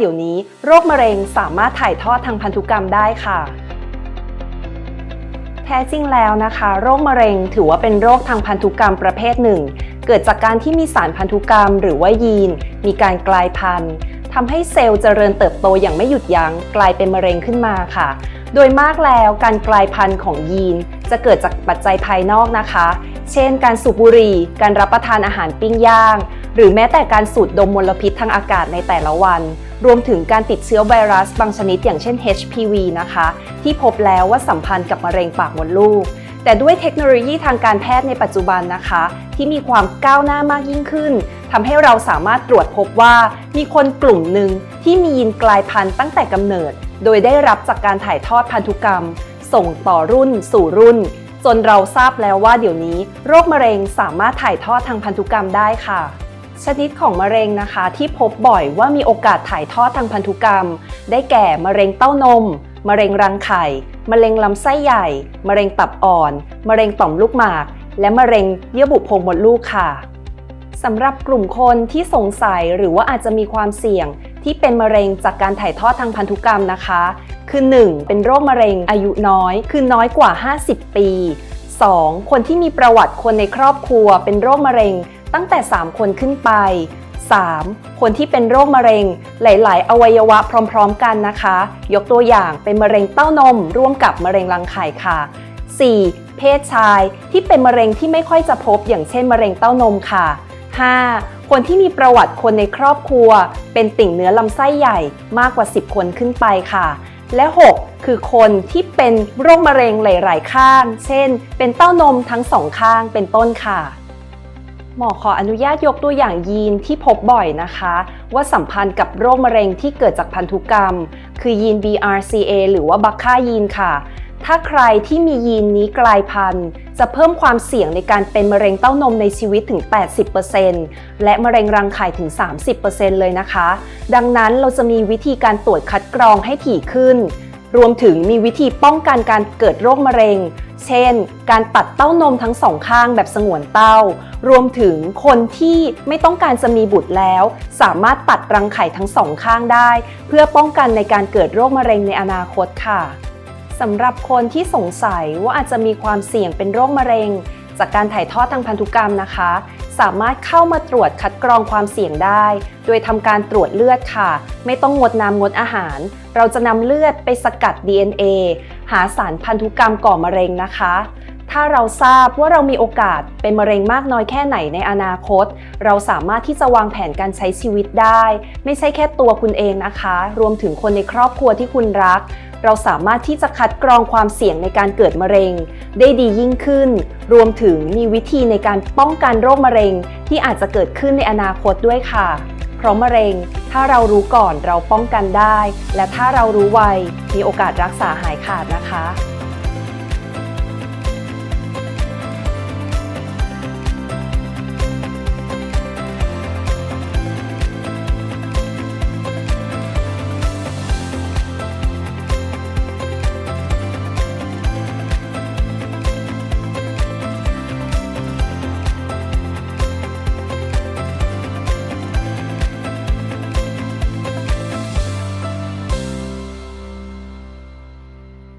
เดี๋ยวนี้โรคมะเร็งสามารถถ่ายทอดทางพันธุกรรมได้ค่ะ แท้จริงแล้วนะคะ โรคมะเร็งถือว่าเป็นโรคทางพันธุกรรมประเภทหนึ่ง เกิดจากการที่มีสารพันธุกรรมหรือว่ายีน มีการกลายพันธุ์ทำให้เซลล์เจริญเติบโตอย่างไม่หยุดยัง้งกลายเป็นมะเร็งขึ้นมาค่ะ โดยมากแล้วการกลายพันธุ์ของยีน จะเกิดจากปัจจัยภายนอกนะคะ เช่น การสูบบุหรี่ การรับประทานอาหารปิ้งย่าง หรือแม้แต่การสูดดมมลพิษทางอากาศในแต่ละวัน รวมถึงการติดเชื้อไวรัสบางชนิดอย่างเช่น HPV นะคะ ที่พบแล้วว่าสัมพันธ์กับมะเร็งปากมดลูก แต่ด้วยเทคโนโลยีทางการแพทย์ในปัจจุบันนะคะ ที่มีความก้าวหน้ามากยิ่งขึ้นทำให้เราสามารถตรวจพบว่ามีคนกลุ่มหนึ่งที่มียีนกลายพันธุ์ตั้งแต่กำเนิด โดยได้รับจากการถ่ายทอดพันธุกรรม ส่งต่อรุ่น สู่รุ่น จนเราทราบแล้วว่าเดี๋ยวนี้ โรคมะเร็งสามารถถ่ายทอดทางพันธุกรรมได้ค่ะ ชนิดของมะเร็งนะคะ ที่พบบ่อยว่ามีโอกาสถ่ายทอดทางพันธุกรรม ได้แก่มะเร็งเต้านม มะเร็งรังไข่ มะเร็งลำไส้ใหญ่ มะเร็งตับอ่อน มะเร็งต่อมลูกหมาก และมะเร็งเยื่อบุโพรงมดลูกค่ะสำหรับกลุ่มคนที่สงสัยหรือว่าอาจจะมีความเสี่ยง ที่เป็นมะเร็งจากการถ่ายทอดทางพันธุกรรมนะคะ คือ 1. เป็นโรคมะเร็งอายุน้อย คือน้อยกว่า 50 ปี 2. คนที่มีประวัติคนในครอบครัว เป็นโรคมะเร็ง ตั้งแต่ 3 คนขึ้นไป 3. คนที่เป็นโรคมะเร็งหลาย ๆ อวัยวะพร้อม ๆ กันนะคะ ยกตัวอย่างเป็นมะเร็งเต้านม ร่วมกับมะเร็งรังไข่ค่ะ 4. เพศชายที่เป็นมะเร็งที่ไม่ค่อยจะพบ อย่างเช่นมะเร็งเต้านมค่ะ 5. คนที่มีประวัติคนในครอบครัว เป็นติ่งเนื้อลำไส้ใหญ่มากกว่า 10 คนขึ้นไปค่ะ และ 6 คือคนที่เป็นโรคมะเร็งหลาย ๆ ข้าง เช่น เป็นเต้านมทั้งสองข้างเป็นต้นค่ะ หมอขออนุญาตยกตัวอย่างยีนที่พบบ่อยนะคะ ว่าสัมพันธ์กับโรคมะเร็งที่เกิดจากพันธุกรรม คือยีน BRCA หรือว่าบัคค่ายีนค่ะ ถ้าใครที่มียีนนี้กลายพันธุ์ จะเพิ่มความเสี่ยงในการเป็นมะเร็งเต้านมในชีวิตถึง 80%และมะเร็งรังไข่ถึง 30%เลยนะคะ ดังนั้นเราจะมีวิธีการตรวจคัดกรองให้ถี่ขึ้น รวมถึงมีวิธีป้องกันการเกิดโรคมะเร็ง เช่น การตัดเต้านมทั้งสองข้างแบบสงวนเต้า รวมถึงคนที่ไม่ต้องการจะมีบุตรแล้ว สามารถตัดรังไข่ทั้งสองข้างได้ เพื่อป้องกันในการเกิดโรคมะเร็งในอนาคตค่ะสำหรับคนที่สงสัยว่าอาจจะมีความเสี่ยงเป็นโรคมะเร็ง จากการถ่ายทอดทางพันธุกรรมนะคะ สามารถเข้ามาตรวจคัดกรองความเสี่ยงได้ โดยทำการตรวจเลือดค่ะ ไม่ต้องงดน้ำงดอาหาร เราจะนำเลือดไปสกัด DNA หาสารพันธุกรรมก่อมะเร็งนะคะ ถ้าเราทราบว่าเรามีโอกาสเป็นมะเร็งมากน้อยแค่ไหนในอนาคต เราสามารถที่จะวางแผนการใช้ชีวิตได้ ไม่ใช่แค่ตัวคุณเองนะคะ รวมถึงคนในครอบครัวที่คุณรัก เราสามารถที่จะคัดกรองความเสี่ยงในการเกิดมะเร็ง ได้ดียิ่งขึ้น รวมถึงมีวิธีในการป้องกันโรคมะเร็ง ที่อาจจะเกิดขึ้นในอนาคตด้วยค่ะ เพราะมะเร็ง ถ้าเรารู้ก่อนเราป้องกันได้ และถ้าเรารู้ไวมีโอกาสรักษาหายขาดนะคะ